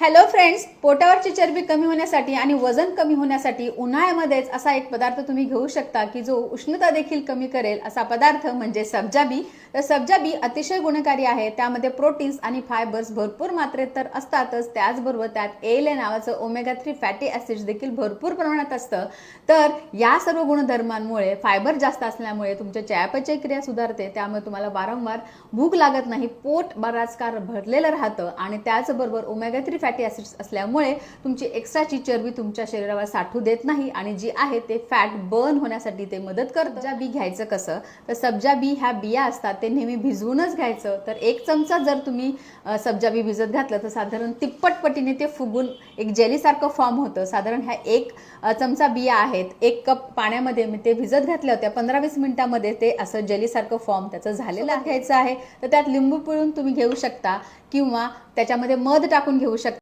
Hello friends पोटावरची चरबी कमी होण्यासाठी आणि वजन कमी होण्यासाठी उन्हाळ्यामध्येच असा एक पदार्थ तुम्ही घेऊ शकता की जो उष्णता देखील कमी करेल असा पदार्थ म्हणजे सबजाबी. तर सबजाबी अतिशय गुणकारी आहे त्यामध्ये प्रोटीन्स आणि फायबर्स भरपूर मात्रेत तर असतातच. त्याचबरोबर त्यात एल नावाचं ओमेगा थ्री फॅटी ॲसिड्स देखील भरपूर प्रमाणात असतं. तर या सर्व गुणधर्मांमुळे फायबर जास्त असल्यामुळे तुमच्या चयापचय क्रिया सुधारते त्यामुळे तुम्हाला वारंवार भूक लागत नाही पोट बराच काळ भरलेलं राहतं आणि त्याचबरोबर ओमेगा थ्री फॅटी ॲसिड्स असल्यामुळे तुमची एक्स्ट्राची चरबी तुमच्या शरीरावर साठू देत नाही आणि जी आहे ते फॅट बर्न होण्यासाठी ते मदत करतं. सब्जा बी घ्यायचं कसं? तर सब्जा बी ह्या बिया असतात ते नेहमी भिजवूनच घ्यायचं. तर एक चमचा जर तुम्ही सब्जा बी भिजत घातलं तर साधारण तिप्पट पटीने ते फुगून एक जेलीसारखं फॉर्म होतं. साधारण ह्या एक चमचा बिया आहेत एक कप पाण्यामध्ये मी ते भिजत घातल्या होत्या पंधरा वीस मिनिटामध्ये ते असं जेलीसारखं फॉर्म त्याचं झालेलं घ्यायचं आहे. तर त्यात लिंबू पिळून तुम्ही घेऊ शकता किंवा त्याच्यामध्ये मध टाकून घेऊ शकता.